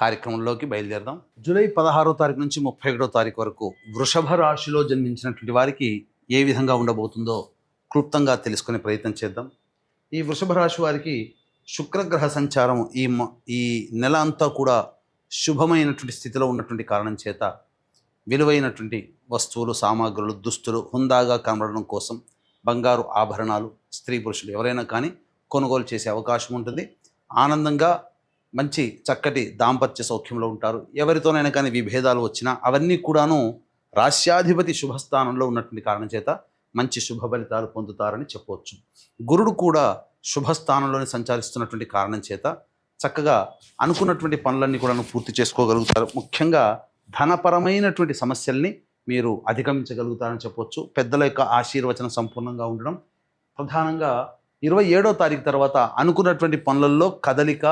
కార్యక్రమంలోకి బయలుదేరదాం. జూలై పదహారో తారీఖు నుంచి ముప్పై ఒకటో తారీఖు వరకు వృషభ రాశిలో జన్మించినటువంటి వారికి ఏ విధంగా ఉండబోతుందో క్లుప్తంగా తెలుసుకునే ప్రయత్నం చేద్దాం. ఈ వృషభ రాశి వారికి శుక్రగ్రహ సంచారం ఈ మ- ఈ నెల అంతా కూడా శుభమైనటువంటి స్థితిలో ఉన్నటువంటి కారణం చేత విలువైనటువంటి వస్తువులు సామాగ్రులు దుస్తులు హుందాగా కనబడడం కోసం బంగారు ఆభరణాలు స్త్రీ పురుషులు ఎవరైనా కానీ కొనుగోలు చేసే అవకాశం ఉంటుంది. ఆనందంగా మంచి చక్కటి దాంపత్య సౌఖ్యంలో ఉంటారు. ఎవరితోనైనా కానీ విభేదాలు వచ్చినా అవన్నీ కూడాను రాష్ట్రాధిపతి శుభస్థానంలో ఉన్నటువంటి కారణం చేత మంచి శుభ ఫలితాలు పొందుతారని చెప్పవచ్చు. గురుడు కూడా శుభస్థానంలోనే సంచరిస్తున్నటువంటి కారణం చేత చక్కగా అనుకున్నటువంటి పనులన్నీ కూడా పూర్తి చేసుకోగలుగుతారు. ముఖ్యంగా ధనపరమైనటువంటి సమస్యల్ని మీరు అధిగమించగలుగుతారని చెప్పవచ్చు పెద్దల యొక్క ఆశీర్వచనం సంపూర్ణంగా ఉండడం. ప్రధానంగా ఇరవై ఏడో తారీఖు తర్వాత అనుకున్నటువంటి పనులలో కదలిక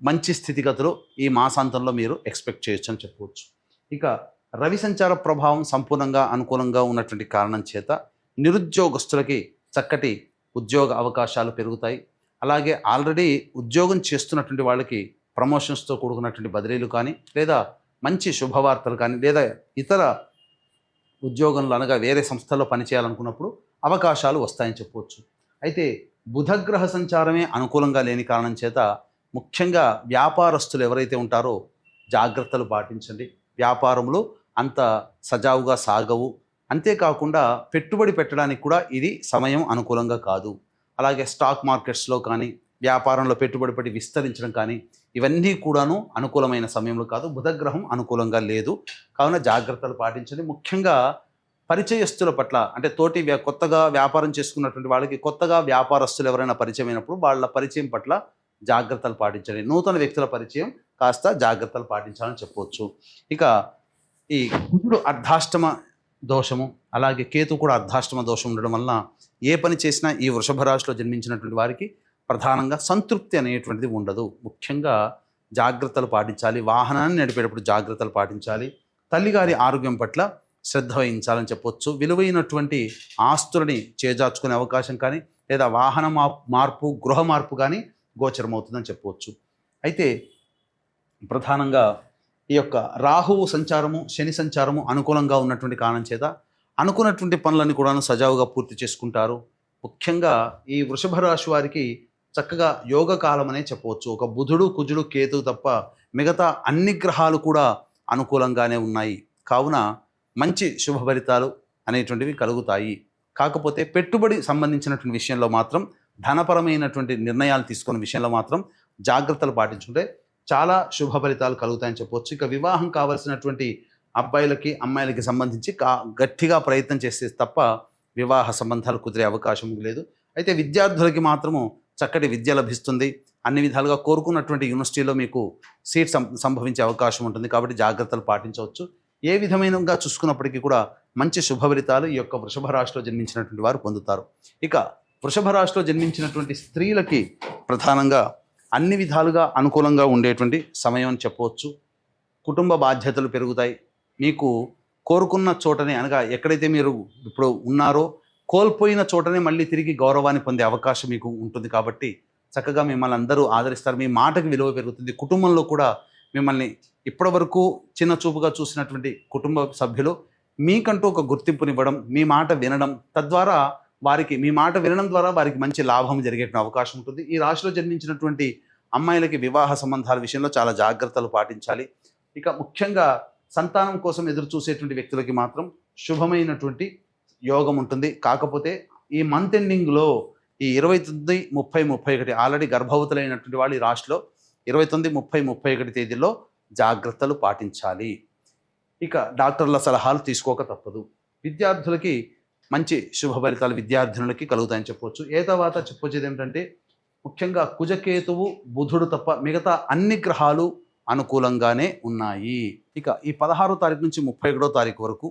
మంచి స్థితిగతులు ఈ మాసాంతంలో మీరు ఎక్స్పెక్ట్ చేయొచ్చు అని చెప్పవచ్చు. ఇక రవి సంచార ప్రభావం సంపూర్ణంగా అనుకూలంగా ఉన్నటువంటి కారణం చేత నిరుద్యోగస్తులకి చక్కటి ఉద్యోగ అవకాశాలు పెరుగుతాయి. అలాగే ఆల్రెడీ ఉద్యోగం చేస్తున్నటువంటి వాళ్ళకి ప్రమోషన్స్తో కూడుకున్నటువంటి బదిలీలు కానీ లేదా మంచి శుభవార్తలు కానీ లేదా ఇతర ఉద్యోగంలో అనగా వేరే సంస్థల్లో పనిచేయాలనుకున్నప్పుడు అవకాశాలు వస్తాయని చెప్పవచ్చు. అయితే బుధగ్రహ సంచారమే అనుకూలంగా లేని కారణం చేత ముఖ్యంగా వ్యాపారస్తులు ఎవరైతే ఉంటారో జాగ్రత్తలు పాటించండి. వ్యాపారంలో అంత సజావుగా సాగవు. అంతేకాకుండా పెట్టుబడి పెట్టడానికి కూడా ఇది సమయం అనుకూలంగా కాదు. అలాగే స్టాక్ మార్కెట్స్లో కానీ వ్యాపారంలో పెట్టుబడి పెట్టి విస్తరించడం కానీ ఇవన్నీ కూడాను అనుకూలమైన సమయంలో కాదు బుధగ్రహం అనుకూలంగా లేదు. కావున జాగ్రత్తలు పాటించండి. ముఖ్యంగా పరిచయస్తుల పట్ల అంటే తోటి వ్యా- కొత్తగా వ్యాపారం చేసుకున్నటువంటి వాళ్ళకి కొత్తగా వ్యాపారస్తులు ఎవరైనా పరిచయం అయినప్పుడు వాళ్ళ పరిచయం పట్ల జాగ్రత్తలు పాటించండి. నూతన వ్యక్తుల పరిచయం కాస్త జాగ్రత్తలు పాటించాలని చెప్పవచ్చు ఇక ఈ కుజుడు అర్ధాష్టమ దోషము అలాగే కేతు కూడా అర్ధాష్టమ దోషం ఉండడం వలన ఏ పని చేసినా ఈ వృషభ రాశిలో జన్మించినటువంటి వారికి ప్రధానంగా సంతృప్తి అనేటువంటిది ఉండదు. ముఖ్యంగా జాగ్రత్తలు పాటించాలి. వాహనాన్ని నడిపేటప్పుడు జాగ్రత్తలు పాటించాలి. తల్లిగారి ఆరోగ్యం పట్ల శ్రద్ధ వహించాలని చెప్పొచ్చు. విలువైనటువంటి ఆస్తులని చేజార్చుకునే అవకాశం కానీ లేదా వాహన మార్పు గృహ మార్పు కానీ గోచరమవుతుందని చెప్పవచ్చు. అయితే ప్రధానంగా ఈ యొక్క రాహువు సంచారము శని సంచారము అనుకూలంగా ఉన్నటువంటి కారణం చేత అనుకున్నటువంటి పనులన్నీ కూడాను సజావుగా పూర్తి చేసుకుంటారు. ముఖ్యంగా ఈ వృషభ రాశి వారికి చక్కగా యోగ కాలం అనే చెప్పవచ్చు. ఒక బుధుడు కుజుడు కేతు తప్ప మిగతా అన్ని గ్రహాలు కూడా అనుకూలంగానే ఉన్నాయి. కావున మంచి శుభ ఫలితాలు అనేటువంటివి కలుగుతాయి. కాకపోతే పెట్టుబడి సంబంధించినటువంటి విషయంలో మాత్రం ధనపరమైనటువంటి నిర్ణయాలు తీసుకున్న విషయంలో మాత్రం జాగ్రత్తలు పాటించుంటే చాలా శుభ ఫలితాలు కలుగుతాయని చెప్పవచ్చు ఇక వివాహం కావలసినటువంటి అబ్బాయిలకి అమ్మాయిలకి సంబంధించి కా గట్టిగా ప్రయత్నం చేస్తే తప్ప వివాహ సంబంధాలు కుదిరే అవకాశం లేదు. అయితే విద్యార్థులకి మాత్రము చక్కటి విద్య లభిస్తుంది. అన్ని విధాలుగా కోరుకున్నటువంటి యూనివర్సిటీలో మీకు సీట్ సం సంభవించే అవకాశం ఉంటుంది కాబట్టి జాగ్రత్తలు పాటించవచ్చు. ఏ విధమైనగా చూసుకున్నప్పటికీ కూడా మంచి శుభ ఫలితాలు ఈ యొక్క వృషభ రాశిలో జన్మించినటువంటి వారు పొందుతారు. ఇక వృషభ రాశిలో జన్మించినటువంటి స్త్రీలకి ప్రధానంగా అన్ని విధాలుగా అనుకూలంగా ఉండేటువంటి సమయం అని చెప్పవచ్చు. కుటుంబ బాధ్యతలు పెరుగుతాయి. మీకు కోరుకున్న చోటనే అనగా ఎక్కడైతే మీరు ఇప్పుడు ఉన్నారో కోల్పోయిన చోటనే మళ్ళీ తిరిగి గౌరవాన్ని పొందే అవకాశం మీకు ఉంటుంది కాబట్టి చక్కగా మిమ్మల్ని అందరూ ఆదరిస్తారు. మీ మాటకు విలువ పెరుగుతుంది. కుటుంబంలో కూడా మిమ్మల్ని ఇప్పటివరకు చిన్న చూపుగా చూసినటువంటి కుటుంబ సభ్యులు మీకంటూ ఒక గుర్తింపునివ్వడం మీ మాట వినడం తద్వారా వారికి మీ మాట వినడం ద్వారా వారికి మంచి లాభం జరిగే అవకాశం ఉంటుంది. ఈ రాశిలో జన్మించినటువంటి అమ్మాయిలకి వివాహ సంబంధాల విషయంలో చాలా జాగ్రత్తలు పాటించాలి. ఇక ముఖ్యంగా సంతానం కోసం ఎదురు చూసేటువంటి వ్యక్తులకి మాత్రం శుభమైనటువంటి యోగం ఉంటుంది. కాకపోతే ఈ మంత్ ఎండింగ్లో ఈ ఇరవై తొమ్మిది ముప్పై ముప్పై ఒకటి ఆల్రెడీ గర్భవతులైనటువంటి వాళ్ళు ఈ రాశిలో ఇరవై తొమ్మిది ముప్పై ముప్పై ఒకటి తేదీల్లో జాగ్రత్తలు పాటించాలి. ఇక డాక్టర్ల సలహాలు తీసుకోక తప్పదు. విద్యార్థులకి మంచి శుభ ఫలితాలు విద్యార్థినులకి కలుగుతాయని చెప్పవచ్చు ఏ తర్వాత చెప్పొచ్చేది ఏమిటంటే ముఖ్యంగా కుజకేతువు బుధుడు తప్ప మిగతా అన్ని గ్రహాలు అనుకూలంగానే ఉన్నాయి. ఇక ఈ పదహారో తారీఖు నుంచి ముప్పై ఒకటో తారీఖు వరకు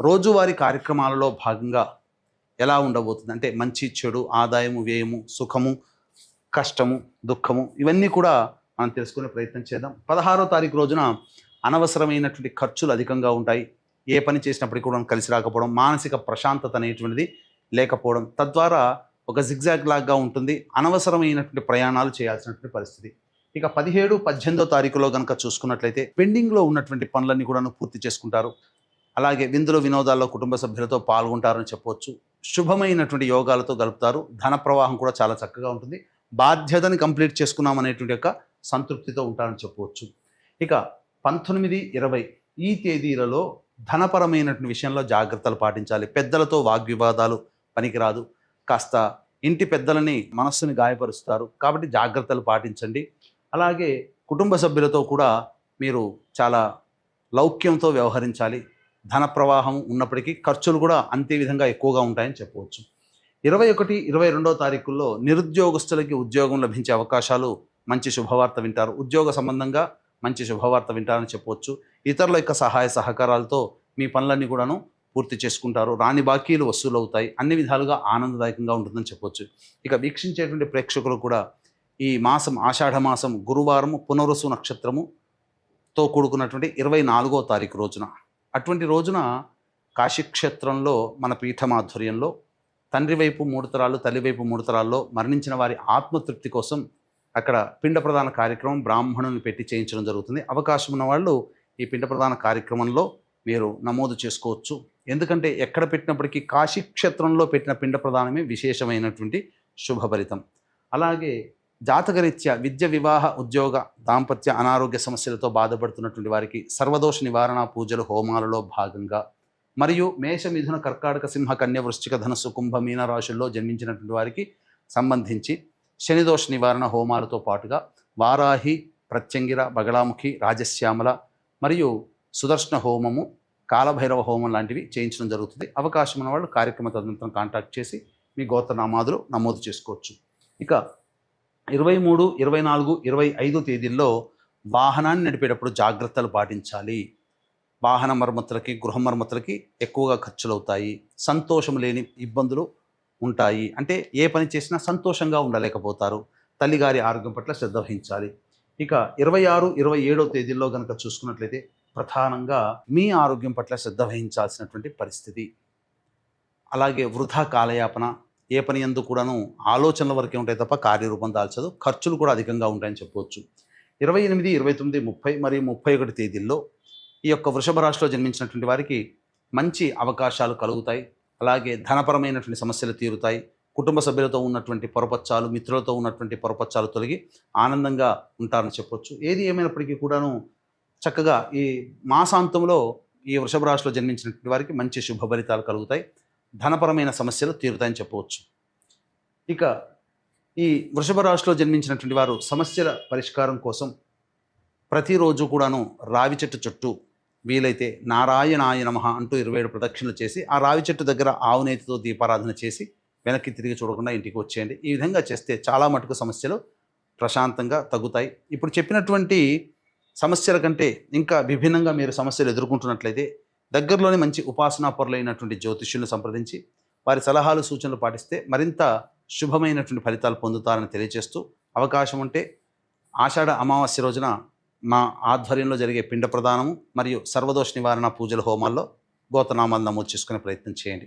రోజువారీ కార్యక్రమాలలో భాగంగా ఎలా ఉండబోతుంది? అంటే మంచి చెడు ఆదాయము వ్యయము సుఖము కష్టము దుఃఖము ఇవన్నీ కూడా మనం తెలుసుకునే ప్రయత్నం చేద్దాం. పదహారో తారీఖు రోజున అనవసరమైనటువంటి ఖర్చులు అధికంగా ఉంటాయి. ఏ పని చేసినప్పటికీ కూడా కలిసి రాకపోవడం మానసిక ప్రశాంతత అనేటువంటిది లేకపోవడం తద్వారా ఒక జిగ్జాగ్ లాగా ఉంటుంది. అనవసరమైనటువంటి ప్రయాణాలు చేయాల్సినటువంటి పరిస్థితి. ఇక పదిహేడు పద్దెనిమిదో తారీఖులో కనుక చూసుకున్నట్లయితే పెండింగ్లో ఉన్నటువంటి పనులన్నీ కూడా పూర్తి చేసుకుంటారు. అలాగే విందులు వినోదాల్లో కుటుంబ సభ్యులతో పాల్గొంటారని చెప్పవచ్చు. శుభమైనటువంటి యోగాలతో గలుపుతారు ధన ప్రవాహం కూడా చాలా చక్కగా ఉంటుంది. బాధ్యతని కంప్లీట్ చేసుకున్నాం అనేటువంటి యొక్క సంతృప్తితో ఉంటారని చెప్పవచ్చు. ఇక పంతొమ్మిది ఇరవై ఈ తేదీలలో ధనపరమైనటువంటి విషయంలో జాగ్రత్తలు పాటించాలి. పెద్దలతో వాగ్వివాదాలు పనికిరాదు. కాస్త ఇంటి పెద్దలని మనస్సుని గాయపరుస్తారు. కాబట్టి జాగ్రత్తలు పాటించండి. అలాగే కుటుంబ సభ్యులతో కూడా మీరు చాలా లౌక్యంతో వ్యవహరించాలి. ధన ప్రవాహం ఉన్నప్పటికీ ఖర్చులు కూడా అంతే విధంగా ఎక్కువగా ఉంటాయని చెప్పవచ్చు. ఇరవై ఒకటి ఇరవై రెండో తారీఖుల్లో నిరుద్యోగస్తులకి ఉద్యోగం లభించే అవకాశాలు మంచి శుభవార్త వింటారు. ఉద్యోగ సంబంధంగా మంచి శుభవార్త వింటారని చెప్పవచ్చు. ఇతరుల యొక్క సహాయ సహకారాలతో మీ పనులన్నీ కూడాను పూర్తి చేసుకుంటారు. రాని బాకీలు వసూలు అవుతాయి అన్ని విధాలుగా ఆనందదాయకంగా ఉంటుందని చెప్పవచ్చు ఇక వీక్షించేటువంటి ప్రేక్షకులు కూడా ఈ మాసం ఆషాఢ మాసం గురువారం పునరుసు నక్షత్రముతో కూడుకున్నటువంటి ఇరవై నాలుగో తారీఖు రోజున. అటువంటి రోజున కాశీక్షేత్రంలో మన పీఠమాధుర్యంలో తండ్రి వైపు మూడు తరాలు తల్లి వైపు మూడు తరాల్లో మరణించిన వారి ఆత్మతృప్తి కోసం అక్కడ పిండ ప్రధాన కార్యక్రమం బ్రాహ్మణుని పెట్టి చేయించడం జరుగుతుంది. అవకాశం ఉన్న వాళ్ళు ఈ పిండ ప్రధాన కార్యక్రమంలో మీరు నమోదు చేసుకోవచ్చు. ఎందుకంటే ఎక్కడ పెట్టినప్పటికీ కాశీక్షేత్రంలో పెట్టిన పిండ ప్రధానమే విశేషమైనటువంటి శుభభరితం అలాగే జాతకరీత్యా విద్య వివాహ ఉద్యోగ దాంపత్య అనారోగ్య సమస్యలతో బాధపడుతున్నటువంటి వారికి సర్వదోష నివారణ పూజలు హోమాలలో భాగంగా. మరియు మేష మిథున కర్కాటక సింహ కన్య వృశ్చిక ధనస్సు కుంభ మీన రాశుల్లో జన్మించినటువంటి వారికి సంబంధించి శనిదోష నివారణ హోమాలతో పాటుగా వారాహి ప్రత్యంగిర బగళాముఖి రాజశ్యామల మరియు సుదర్శన హోమము కాలభైరవ హోమం లాంటివి చేయించడం జరుగుతుంది. అవకాశం ఉన్న వాళ్ళు కార్యక్రమ తదనంతరం కాంటాక్ట్ చేసి మీ గోత్రనామాదులు నమోదు చేసుకోవచ్చు. ఇక ఇరవై మూడు ఇరవై నాలుగు ఇరవై ఐదు తేదీల్లో వాహనాన్ని నడిపేటప్పుడు జాగ్రత్తలు పాటించాలి. వాహన మరమ్మతులకి గృహ మరమ్మతులకి ఎక్కువగా ఖర్చులు అవుతాయి సంతోషం లేని ఇబ్బందులు ఉంటాయి. అంటే ఏ పని చేసినా సంతోషంగా ఉండలేకపోతారు. తల్లిగారి ఆరోగ్యం పట్ల శ్రద్ధ వహించాలి. ఇక ఇరవై ఆరు ఇరవై ఏడో తేదీల్లో కనుక చూసుకున్నట్లయితే ప్రధానంగా మీ ఆరోగ్యం పట్ల శ్రద్ధ వహించాల్సినటువంటి పరిస్థితి. అలాగే వృధా కాలయాపన ఏ పని ఎందు కూడాను ఆలోచనల వరకే ఉంటాయి తప్ప కార్యరూపం దాల్చదు ఖర్చులు కూడా అధికంగా ఉంటాయని చెప్పవచ్చు. ఇరవై ఎనిమిది ఇరవై తొమ్మిది ముప్పై మరియు ముప్పై ఒకటి తేదీల్లో ఈ యొక్క వృషభ రాశిలో జన్మించినటువంటి వారికి మంచి అవకాశాలు కలుగుతాయి. అలాగే ధనపరమైనటువంటి సమస్యలు తీరుతాయి. కుటుంబ సభ్యులతో ఉన్నటువంటి పొరపచ్చాలు మిత్రులతో ఉన్నటువంటి పొరపచ్చాలు తొలగి ఆనందంగా ఉంటారని చెప్పొచ్చు. ఏది ఏమైనప్పటికీ కూడాను చక్కగా ఈ మాసాంతంలో ఈ వృషభ రాశిలో జన్మించినటువంటి వారికి మంచి శుభ ఫలితాలు కలుగుతాయి. ధనపరమైన సమస్యలు తీరుతాయని చెప్పవచ్చు. ఇక ఈ వృషభ రాశిలో జన్మించినటువంటి వారు సమస్యల పరిష్కారం కోసం ప్రతిరోజు కూడాను రావి చెట్టు చుట్టూ వీలైతే నారాయణాయ నమః అంటూ ఇరవై ఏడు ప్రదక్షిణలు చేసి ఆ రావి చెట్టు దగ్గర ఆవునేతితో దీపారాధన చేసి వెనక్కి తిరిగి చూడకుండా ఇంటికి వచ్చేయండి. ఈ విధంగా చేస్తే చాలా మటుకు సమస్యలు ప్రశాంతంగా తగ్గుతాయి. ఇప్పుడు చెప్పినటువంటి సమస్యల కంటే ఇంకా విభిన్నంగా మీరు సమస్యలు ఎదుర్కొంటున్నట్లయితే దగ్గరలోని మంచి ఉపాసనా పరులైనటువంటి జ్యోతిష్యులను సంప్రదించి వారి సలహాలు సూచనలు పాటిస్తే మరింత శుభమైనటువంటి ఫలితాలు పొందుతారని తెలియజేస్తూ అవకాశం ఉంటే ఆషాఢ అమావాస్య రోజున మా ఆధ్వర్యంలో జరిగే పిండ ప్రదానము మరియు సర్వదోష నివారణ పూజల హోమాల్లో గోతనామాలు నమోదు చేసుకునే ప్రయత్నం చేయండి.